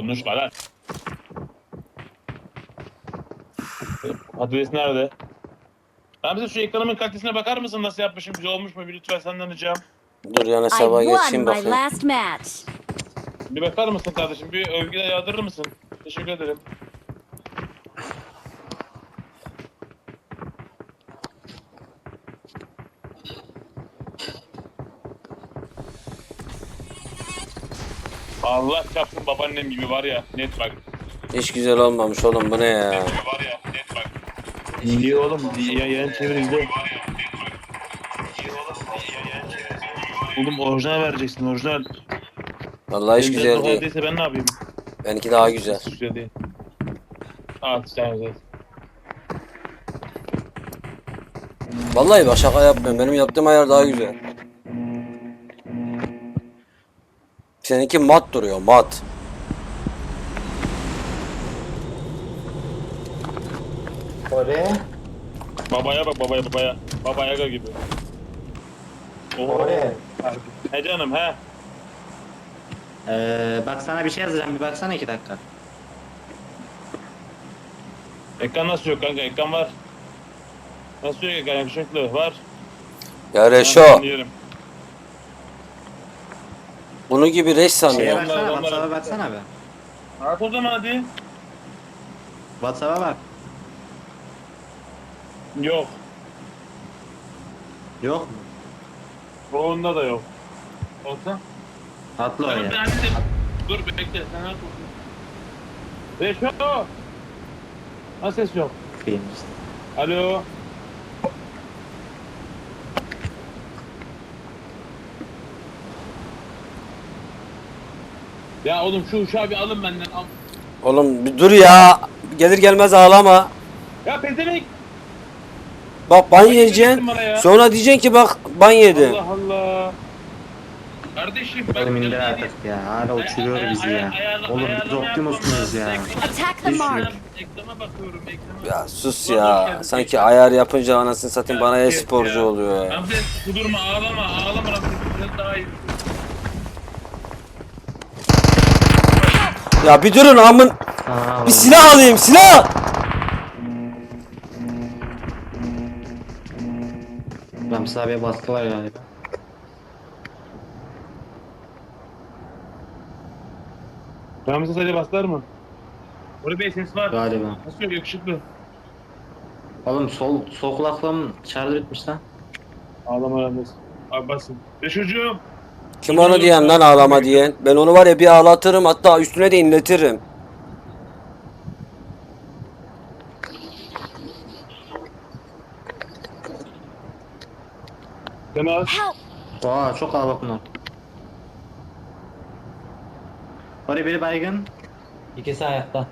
Konuşma lan. Adres nerede? Ben bize şu ekranımın kalitesine bakar mısın? Nasıl yapmışım? Güzel olmuş mu? Bir lütfen senden ricam. Dur yana I sabah won geçeyim my bakayım. last match. Bir bakar mısın kardeşim? Bir övgüde yağdırır mısın? Teşekkür ederim. Allah çarpsın babaannem gibi var ya net bak. Hiç güzel olmamış oğlum bu ne ya? Var ya net bak. İyi oğlum ya yan çevir izle. Oğlum orijinal vereceksin orijinal. Vallahi hiç Benim güzel de değil. değilse ben ne yapayım? Benimki daha güzel. Hiç güzel değil. Al sen güzel. Vallahi bak şaka yapmıyorum. Benim yaptığım ayar daha güzel. Seninki mat duruyor mat. Oraya. Babaya bak babaya babaya. Baba Yaga gibi. Oho. Oraya. He canım he. Ee, bak sana bir şey yazacağım. Bir baksana iki dakika. Ekran nasıl yok kanka? Ekran var. Nasıl yok ekran? Yakışıklı. Var. Ya Reşo. Tamam. Bunu gibi reş Şeye sanıyor. Onlar- baksana. onlar- WhatsApp'a baksana be. At o zaman hadi. WhatsApp'a bak. Yok. Yok mu? Roğunda da yok. Olsa? Atla Ben oraya. de. Dur bekle. Sen at olsun. Reşo. Nasıl ses yok? Bakayım işte. Alo. Ya oğlum şu uşağı bir alın benden. Al. Oğlum bir dur ya. Gelir gelmez ağlama. Ya pezevenk. Bak ban yiyeceksin. Sonra diyeceksin ki bak ban yedi. Allah Allah. Kardeşim ben Oğlum indir artık ya. Hala uçuruyor bizi ya. Oğlum biz Optimus'unuz ya. Ekrana bakıyorum ekrana. Ya sus ya. Sanki ayar yapınca anasını satayım bana e-sporcu oluyor ya. Ramzes kudurma ağlama ağlama Ramzes. Sen daha iyi. Ya bir durun amın. Aa, Bir silah alayım silah. Ramsız abiye baskı var galiba. Ramzes Ali baslar mı? Orada bir ses var. Galiba. Nasıl yok yakışıklı? Oğlum sol, sol kulaklığım şarj bitmiş lan. Ağlama Ramzes. Abi basın. Ve çocuğum. Kim onu diyen lan ağlama diyen. Ben onu var ya bir ağlatırım hatta üstüne de inletirim. Sen al. Help! Oha çok kalabalık bunlar. Oraya biri baygın. İkisi ayakta.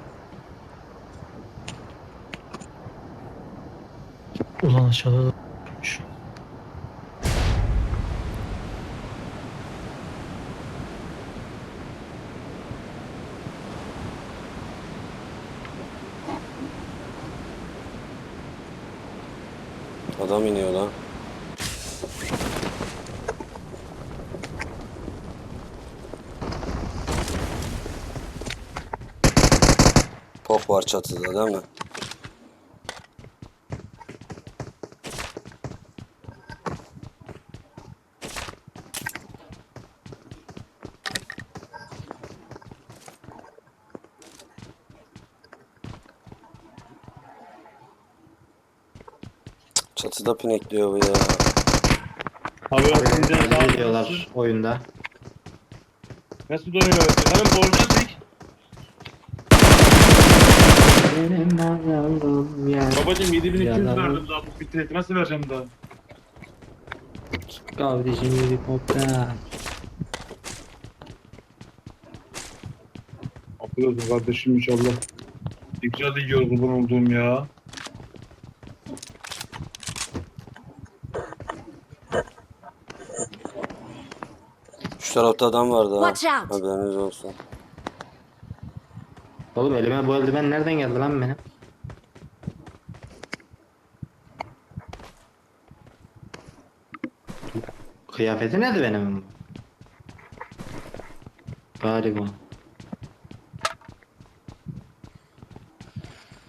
Ulan aşağıda da Adam iniyor lan. Pop var çatıda değil mi? Çatıda pinekliyor bu ya. Abi Nasıl geliyorlar oyunda. Nasıl dönüyor? Efendim borcuna tek. Benim. Babacım 7200 Yalan. verdim daha bu bitreti nasıl vereceğim daha? Kardeşim helikopter. Affedersin kardeşim inşallah. İkra da yiyor kurban olduğum ya. Tarafta adam vardı ha. Watch out. Haberiniz olsun. Oğlum elime bu eldiven nereden geldi lan benim? Kıyafeti nerede benim? Galiba.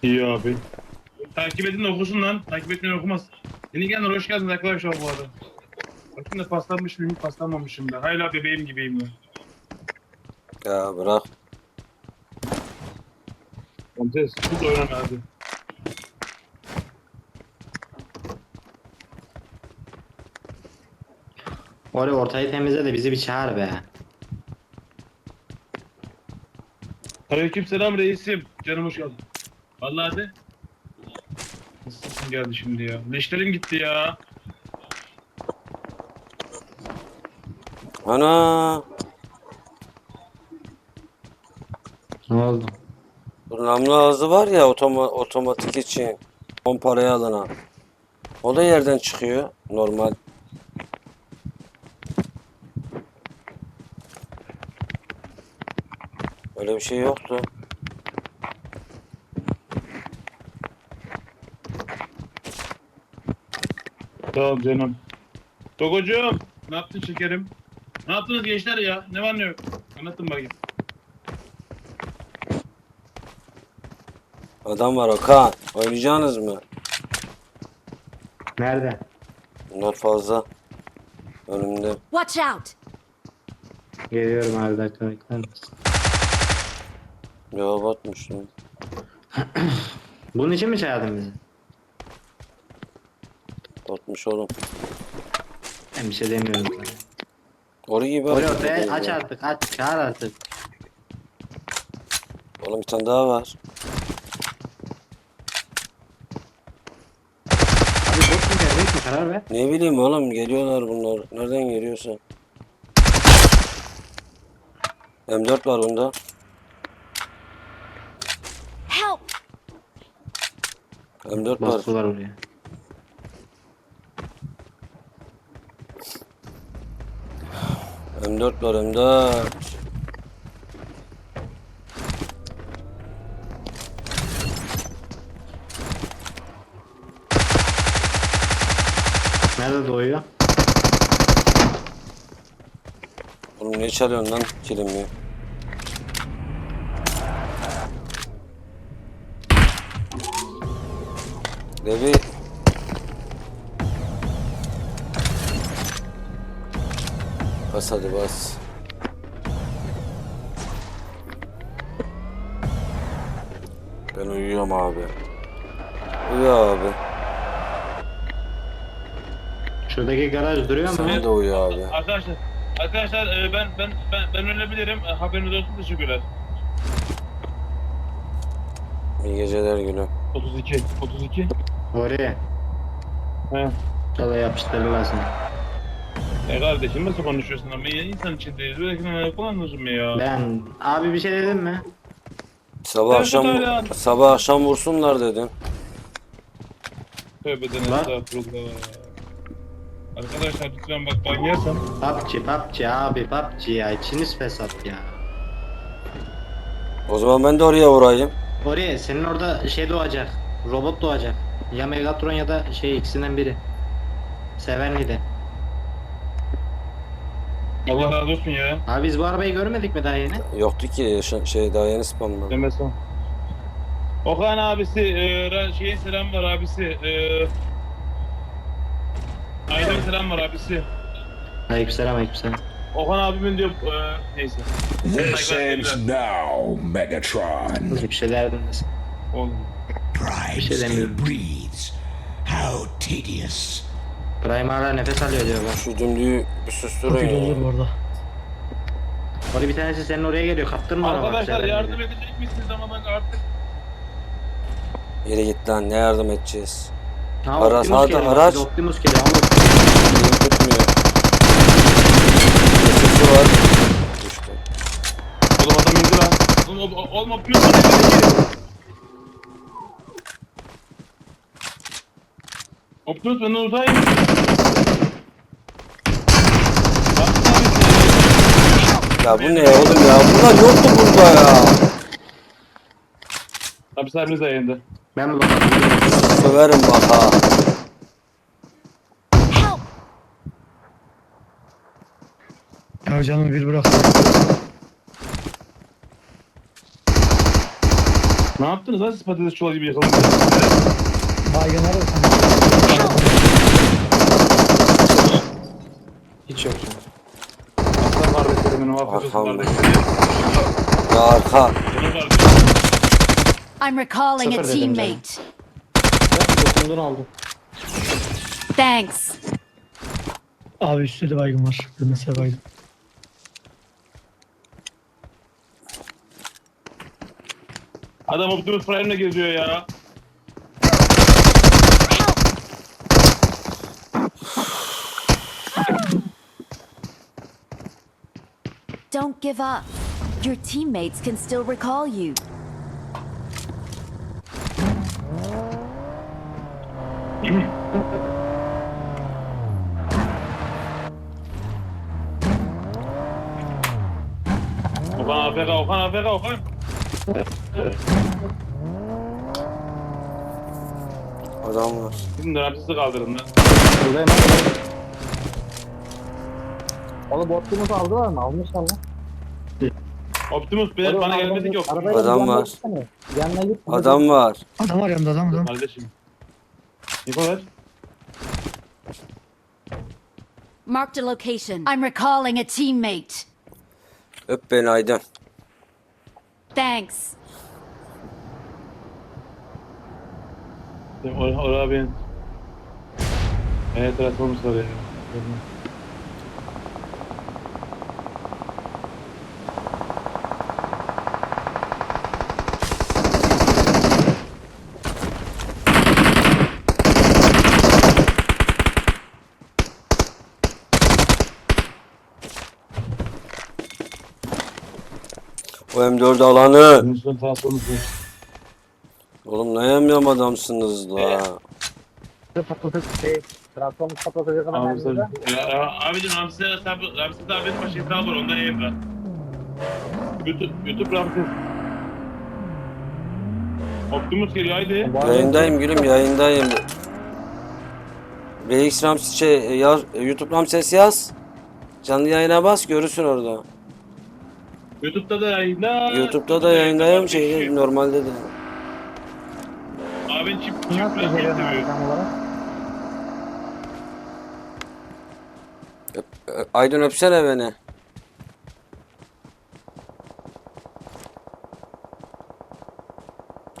İyi abi. Takip edin de okusun lan. Takip etmeyen okumaz. Yeni gelenler hoş geldiniz arkadaşlar bu arada. Bakın da paslanmış mıyım, paslanmamışım da. Hala bebeğim gibiyim ya. Ya bırak. Kontes, tut oynama hadi. Oraya ortayı temizle de bizi bir çağır be. Aleyküm selam reisim. Canım hoş geldin. Vallahi de. Nasılsın geldi şimdi ya? Leşlerim gitti ya. Ana. Ne oldu? Bu namlu ağzı var ya otoma, otomatik için. 10 paraya alana. O da yerden çıkıyor. Normal. Öyle bir şey yoktu. Sağ ol canım. Togocuğum. Ne yaptın şekerim? Ne yaptınız gençler ya? Ne var ne yok? Anlatın bakayım. Adam var Okan. Oynayacaksınız mı? Nerede? Bunlar fazla. Önümde. Watch out! Geliyorum abi dakika bekler misin? Ya batmıştım. Bunun için mi çağırdın bizi? Batmış oğlum. Ben bir şey demiyorum sana. Orayı hareket ortaya ediyor aç ya. artık aç çağır artık. Oğlum bir tane daha var. Abi boş mu gelecek mi karar ver. Ne bileyim oğlum geliyorlar bunlar. Nereden geliyorsa. M4 var bunda. Help! M4 var. Bastılar oraya. M4 var M4. Nerede doğuyor? Oğlum ne çalıyorsun lan kilimi? Devi. Bas hadi bas. Ben uyuyorum abi. Uyu abi. Şuradaki garaj duruyor mu? Sen de uyu abi. Arkadaşlar, arkadaşlar e, ben ben ben ben ölebilirim. E, Haberiniz olsun teşekkürler. İyi geceler gülüm. 32, 32. Oraya. He. Çala yapıştırırlar seni. E kardeşim nasıl konuşuyorsun ama ya insan içindeyiz. Böyle ne kullanırız mı ya? Ben abi bir şey dedim mi? Sabah Evet, akşam öyle. sabah akşam vursunlar dedin. Tövbe de Lan. estağfurullah. Arkadaşlar lütfen bak ben yersem. PUBG PUBG abi PUBG ya içiniz fesat ya. O zaman ben de oraya vurayım. Oraya senin orada şey doğacak. Robot doğacak. Ya Megatron ya da şey ikisinden biri. Sevenli'de. Allah razı olsun ya. Abi biz bu arabayı görmedik mi daha yeni? Yoktu ki şey daha yeni spamladım. Demesem. Okan abisi, e, ra- şeyin selam var abisi. E, Aydın selam var abisi. Aleykümselam aleykümselam. Okan abimin diyor, e, neyse. This ends now, Megatron. Bir şey derdin de sen. Oğlum. Prime şey still breathes. How tedious. Prime hala nefes alıyor diyor bak. Şu dümdüğü bir Çok susturun iyi ya. olur bu arada. Orada bir tanesi senin oraya geliyor. Kaptırma ona bak. Arkadaşlar Sevenli'de. yardım edecek misiniz ama ben artık Yere git lan ne yardım edeceğiz. Ha, Ara- Optimus sağda geliyor, bak, araç. bir de Optimus geliyor. Ama Elim tutmuyor. Sesi var. Düştü. Oğlum adam indi lan. Oğlum, o- o- oğlum o piyon indi. Optimus benden uzayım. Ya bu ne oğlum ya? Bunlar yoktu burada ya. Abi sahibiniz de yayında. ben bakalım? Söverim bak ha. Ya canım bir bırak. Ne yaptınız lan siz patates çuvalı gibi yakaladınız? Baygınlar da Hiç yok. Aslan kardeşlerim benim afiyet olsun Arkamda. kardeşlerim. Ya arka. Canım kardeşim. I'm recalling a Sıfır dedim canım. teammate. Dokunduğunu aldım. Thanks. Abi üstte de baygın var. Bir mesela baygın. Adam Optimus Prime'le geziyor ya. Don't give up. Your teammates can still recall you. Okan AFK, Okan AFK, Okan. Adam var. Sizin dönemsizi kaldırın lan. Buradayım. Oğlum Optimus'u aldılar mı? Almışlar lan. Optimus be, bana gelmedi ki Optimus. Adam var. Yanına git. Adam var. Adam var yanımda adam adam. Kardeşim. Niko ver. Marked a location. I'm recalling a teammate. Öp beni Aydın. Thanks. Or Oraya abinin. Evet, transformers var ya. O M4 alanı. Oğlum ne yamyam adamsınız la. Patlatıp şey. Patlatacak Abi sen. nerede? Abicim Ramsey hesabı, Ramsey abinin başı hesabı var, onda var. YouTube, YouTube Ramsey. Optimus geliyor haydi. Yayındayım gülüm yayındayım. RX Ramses şey yaz, YouTube Ramses yaz. Canlı yayına bas görürsün orada. YouTube'da da yayında. YouTube'da da yayındayım şey normalde de. Abin çift çift Nasıl Ramsey geliyorsun abi seviyor. tam olarak? Ö- Aydın öpsene beni.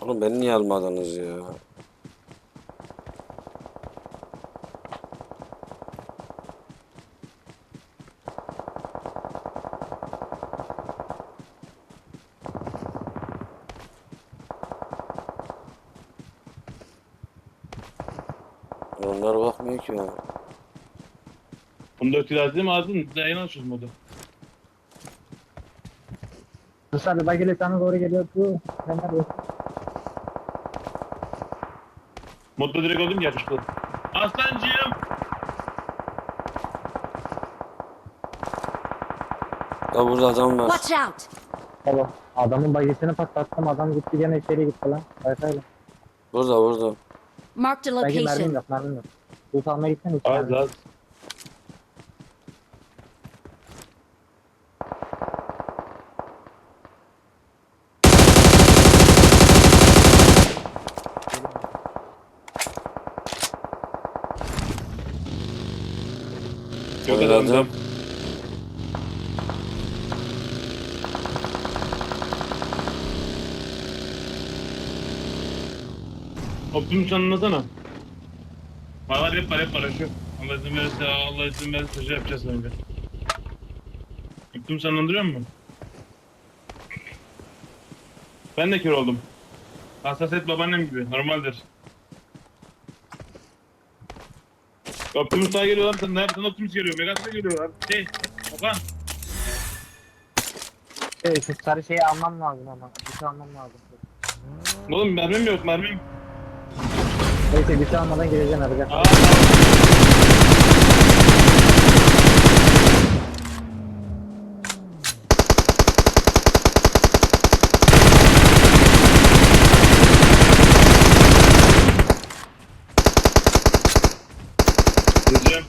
Oğlum beni niye almadınız ya? Onlar bakmıyor ki ya. Ötüler değil mi ağzın? Yayın açıyoruz modu. Dışarı bagile sana doğru geliyor. Bu. Hemen yok. Modda direkt oldum yakışıklı. Aslancığım. Ya burada adam var. Watch out. Tamam. Adamın bagisini patlattım. Adam gitti gene içeri gitti lan. Sayfayla. Burada burada. Marked a Bagi mermim location. yok mermim yok. Loot almaya gitsene. hiç Az az. Adam. Optimus anlasana. Var hep var hep var şu. Allah izin verirse Allah izin verirse şey yapacağız önce. Optimus anlandırıyor mu? Ben de kör oldum. Hassasiyet babaannem gibi normaldir. Optimus daha geliyor lan sen ne yaptın Optimus geliyor Megas da geliyor lan. Şey Okan Şey, şu sarı şeyi almam lazım ama. Bir şey almam lazım. Oğlum mermim yok mermim. Neyse bir şey almadan gireceğim yapacak. Aa, Diyeceğim.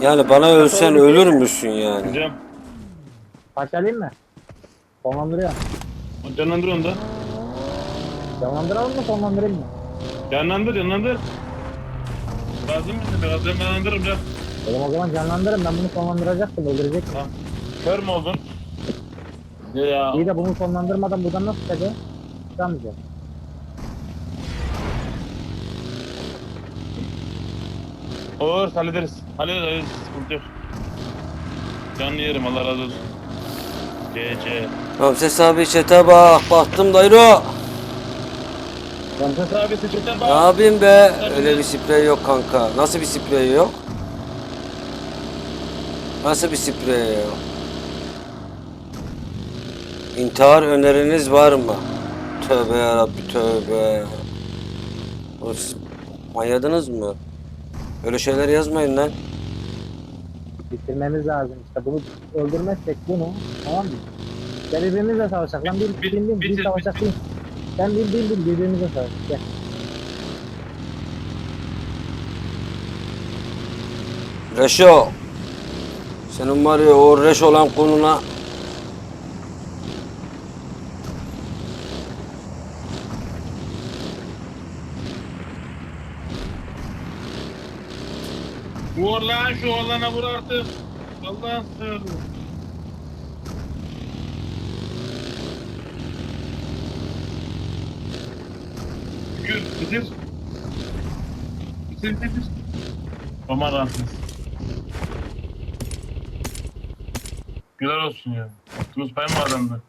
Yani bana ölsen ölür müsün yani? Diyeceğim. Parçalayayım mı? Sonlandırıyor. Canlandır onu da. Canlandıralım mı sonlandırayım mı? Canlandır canlandır. Lazım mısın? Biraz canlandırırım ya. Oğlum o zaman canlandırın ben bunu sonlandıracaktım öldürecektim. Kör mü oldun? Ya. İyi de bunu sonlandırmadan buradan nasıl çıkacağız? Çıkamayacağız. Olur hallederiz. Hallederiz hallederiz. Sıkıntı yok. Canlı yerim Allah razı olsun. GC. Ramses abi çete bak. Baktım dayro. Ramses abi seçete Ne bak. yapayım be? Öyle bir sprey yok kanka. Nasıl bir sprey yok? Nasıl bir sprey yok? İntihar öneriniz var mı? Tövbe yarabbi tövbe. Siz manyadınız mı? Öyle şeyler yazmayın lan. Bitirmemiz lazım işte. Bunu öldürmezsek bunu tamam mı? Gel birbirimizle savaşacak. Lan bir, Bit- bin, bin, bin bitir, savaşacak bitir. bin. Sen bin, bin, bin, birbirimizle savaş. Gel. Reşo. Senin var ya o reş olan konuna Vur lan şu oğlana vur artık. Allah'ın sığırı. Şükür bitir. Bitir bitir. Aman rahatsız. Güzel olsun ya. Tunus pay mı adamdı?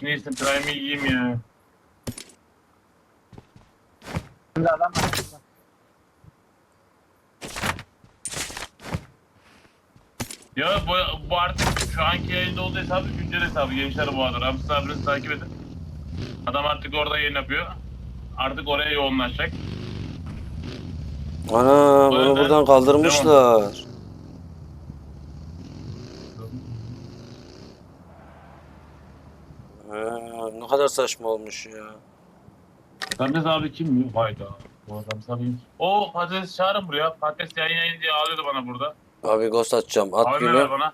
Şunu iyisin prime'i yiyeyim ya. Şimdi adam var. Ya bu, bu artık şu anki yayında olduğu hesabı güncel hesabı gençler bu arada. Ramsız abinizi takip edin. Adam artık orada yayın yapıyor. Artık oraya yoğunlaşacak. Ana bunu Aynen. buradan kaldırmışlar. Ha, ne kadar saçma olmuş ya. Ramsız abi kim mi? Hayda. Bu Ramsız abi kim? O patates çağırın buraya. Patates yayın yayın diye ağlıyordu bana burada. Abi ghost atacağım. At Abi ver günü. bana.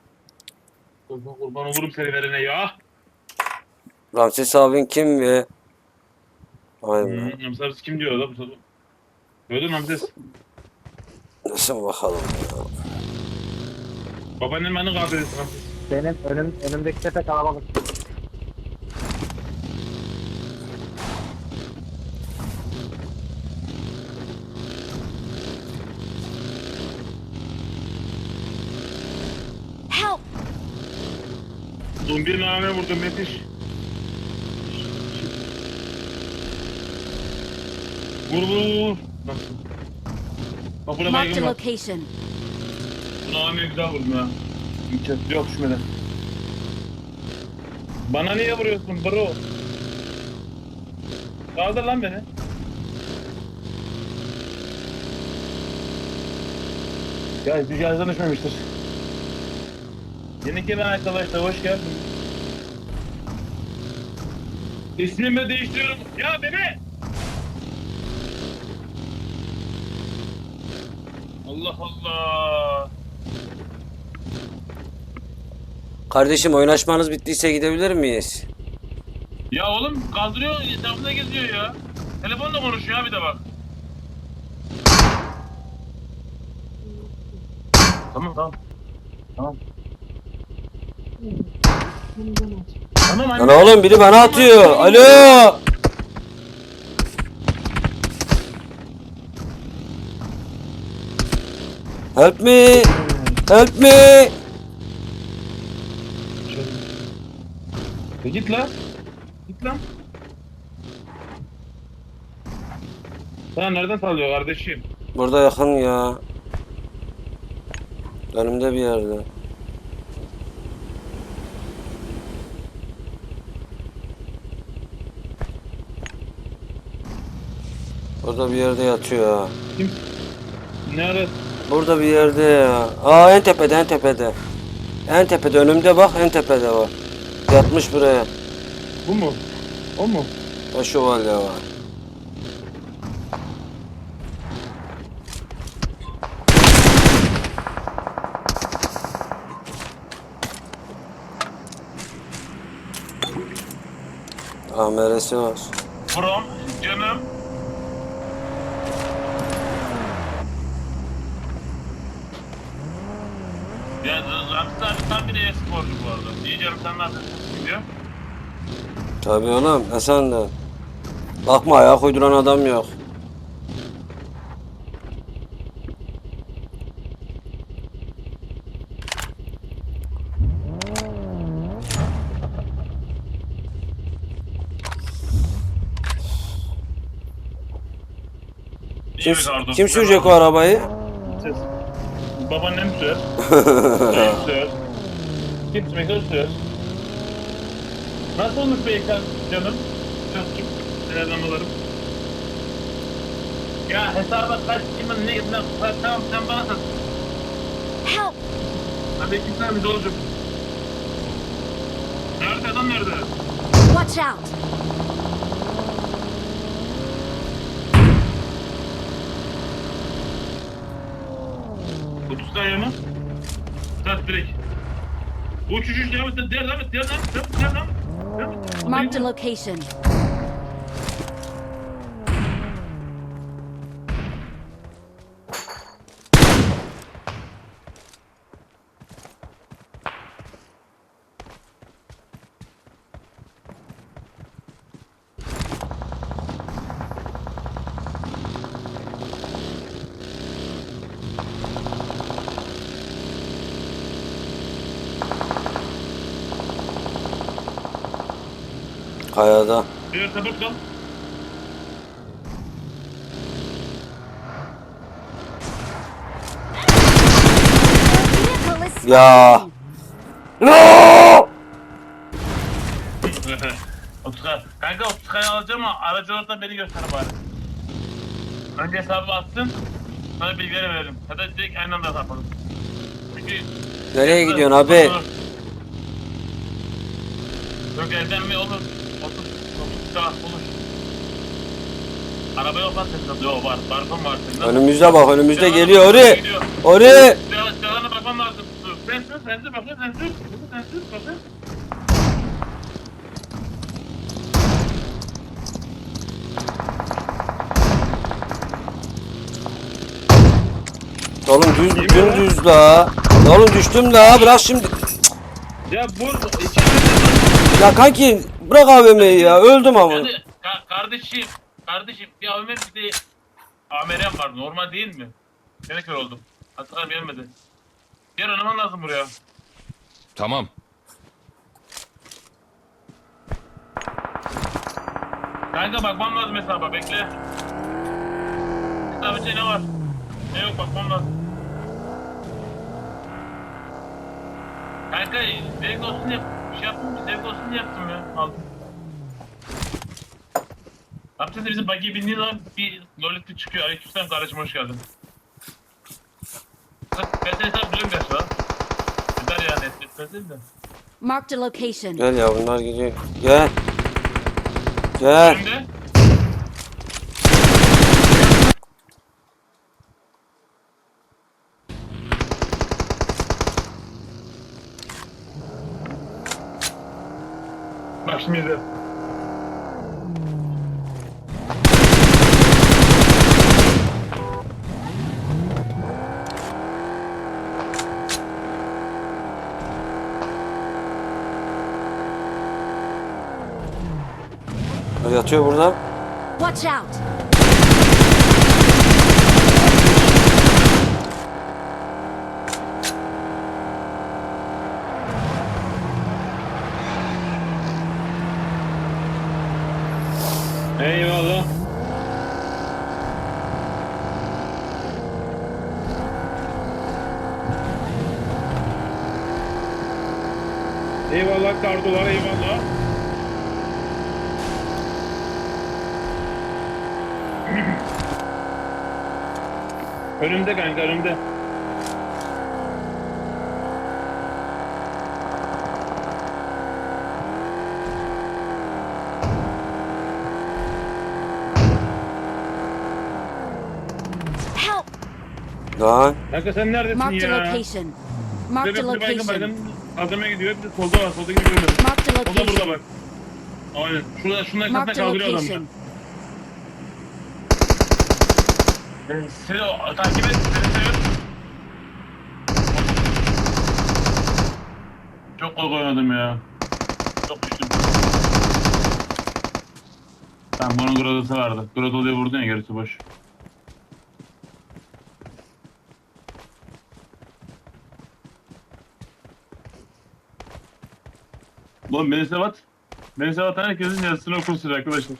Kurban, kurban olurum seni verene ya. Ramses abin kim be? Be. Hmm, abi kim diyor da bu sabah? Gördün Ramsız? Nasıl bakalım ya. Babaannem beni kahve etti Ramsız. Benim önüm, önümdeki tepe kalabalık. Zombiye nane vurdum yetiş. Vur vur vur. Bak burada Marked baygın a var. location. Bu naneyi güzel vurdum ya. Hiç yok düşmeden. Bana niye vuruyorsun bro? Kaldır lan beni. Ya dünyasından düşmemiştir. Yeni gelen arkadaşlar hoş geldin. İsmimi değiştiriyorum. Ya beni! Allah Allah. Kardeşim oynaşmanız bittiyse gidebilir miyiz? Ya oğlum kaldırıyor, etrafında geziyor ya. Telefonla konuşuyor abi de bak. Tamam tamam. Tamam. Tamam anne. Lan oğlum biri bana atıyor. Alo. Help me. Help me. E git lan. Git lan. Sana nereden sallıyor kardeşim? Burada yakın ya. Önümde bir yerde. Burada bir yerde yatıyor ha. Nerede? Burada bir yerde ya. Aa en tepede en tepede. En tepede önümde bak en tepede var. Yatmış buraya. Bu mu? O mu? O şövalye var. AMR'si var. From canım. Ya Tam bir e-sporcu bu arada. İyi canım sen ne yapıyorsun? Gidiyor. Tabii oğlum. Ne sandın? Bakma ayak uyduran adam yok. Kim, kardeşim. kim sürecek o arabayı? Babaannem sürer. Dayım sürer. Sürmek sürer. Nasıl olmuş be ekran canım? Çözüm. Selamlarım. Ya hesaba kaç kimin ne ne tamam sen bana sat. Help! Hadi kim sen bir dolucum. Nerede adam nerede? Watch out! Otuz tane mı? Sat direkt. Uç uç uç devam et devam et devam. Marked a location. Diğer tabak kal. Ya. No! 30 kaya. Kanka 30 kaya alacağım ama aracı orada beni göster bari. Önce hesabı atsın. Sana bilgileri verelim. Ya da direkt aynı anda yapalım. Çünkü... Nereye gidiyorsun abi? Yok elden mi olur? 30 30 kaya olur. Araba yok lan senin. Yok var. Barkon var senin. Önümüzde bak önümüzde Silahına geliyor Ori. gidiyor. Ori. Silah- Silahına bakmam lazım. Sen sür, sen sür, bakın sen sür. Sen sür, bakın. Oğlum düz dümdüz la. Oğlum düştüm la bırak şimdi. Ya bu Ya kanki bırak AVM'yi ya öldüm ama. Ka- kardeşim, kardeşim bir Ömer bir de Amerem var. Normal değil mi? Gene kör oldum. Hatta gelmedi. Gel oynaman lazım buraya. Tamam. Kanka bakmam lazım hesaba bekle. Hesabı ne var? Ne yok bakmam lazım. Kanka zevk olsun yap. Şey yaptım? Zevk olsun diye yaptım ya. Aldım. Yapacağız bizim buggy bindiği zaman bir lollikli çıkıyor. Aleykümselam kardeşim hoş geldin. Bak ben seni hesap biliyorum gerçi lan. Yeter yani et, etmesin de. Marked a location. Gel ya bunlar gidiyor. Gel. Gel. Önümde. Bak şimdi izle. Yatıyor burada. Watch out! Önümde kanka önümde. Help! Lan. Kanka sen neredesin Marked a ya? location. Marked a bir baygın location. baygın adama gidiyor bir de solda var solda gidiyor. Marked a O da burada bak. Aynen. Şurada şunların Marked kasına a kaldırıyor adamı. location. Seni o- takip et. Seni seviyorum. Çok korku oynadım ya. Çok düştüm. Tamam bunun gradası vardı. Gradolu'ya vurdun ya gerisi boş. Oğlum beni sevat. Beni sevatan herkesin yarısını okursun arkadaşlar.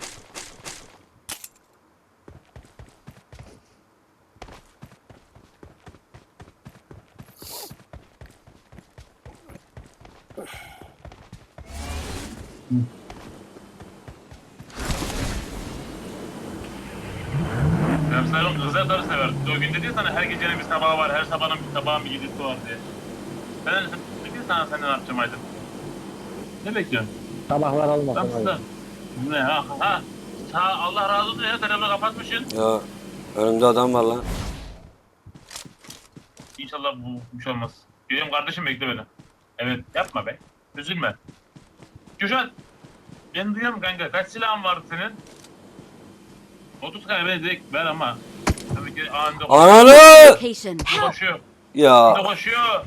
Remsar'ın Rıza'ları sever. O gün dedi ya sana her gecenin bir sabahı var, her sabahın bir sabahın bir gecesi var diye. Ben de dedi sana senden ne yapacağım Aydın? Ne bekliyorsun? Sabahlar olmasın. Tam abi. size. Ne ha ha. Ha Allah razı olsun ya telefonu kapatmışsın. Ya önümde adam var lan. İnşallah bu bir şey olmaz. Geliyorum kardeşim bekle beni. Evet yapma be. Üzülme. Kürşat. Ben duyuyorum kanka. Kaç silahın vardı senin? 30 tane beni direkt ver ama. Tabii ki anında Ananı! Koşuyor. Ya Anında koşuyor.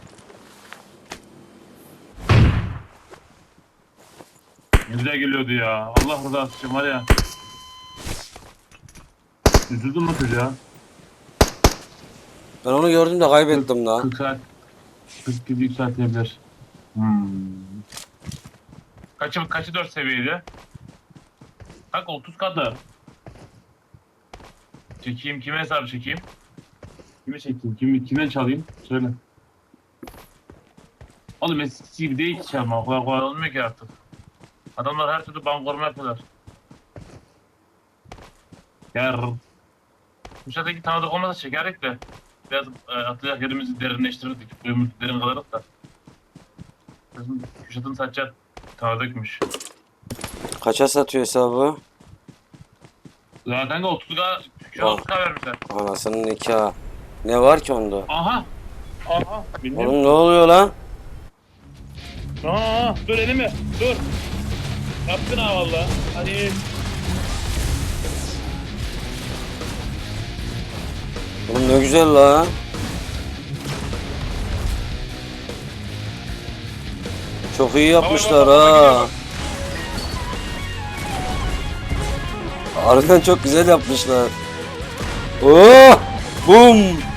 Güzel geliyordu ya. Allah rızası için var ya. Üzüldüm mü çocuğa? ben onu gördüm de kaybettim lan. 40 saat. 40 gibi yükseltebilir. Hmm. Kaçı, kaçı 4 seviyede? Bak 30 katı. Çekeyim kime hesabı çekeyim? Kime çekeyim? Kimi, kimden çalayım? Söyle. Oğlum eskisi gibi değil ki çalma. O kadar kolay olmuyor ki artık. Adamlar her türlü bank koruma yapıyorlar. Yer. Kuşattaki tanıdık olmasa çekerdik de. Biraz e, atacak yerimizi derinleştirirdik. Kuyumuzu derin kalarak da. Bizim Kuşat'ın saçacak tanıdıkmış. Kaça satıyor hesabı? Kanka 30'a şu an 30'a vermişler. Anasının nikahı. Ne var ki onda? Aha. Aha. Bilmiyorum. Oğlum ne oluyor lan? Aa, dur elimi. Dur. Yaptın ha valla. Hadi. Oğlum ne güzel la. Çok iyi yapmışlar ha. Harbiden çok güzel yapmışlar. Oh! Bum!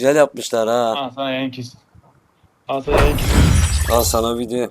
Güzel yapmışlar ha. Aa sana yayın kes. Aa sana yayın kes. Al sana video.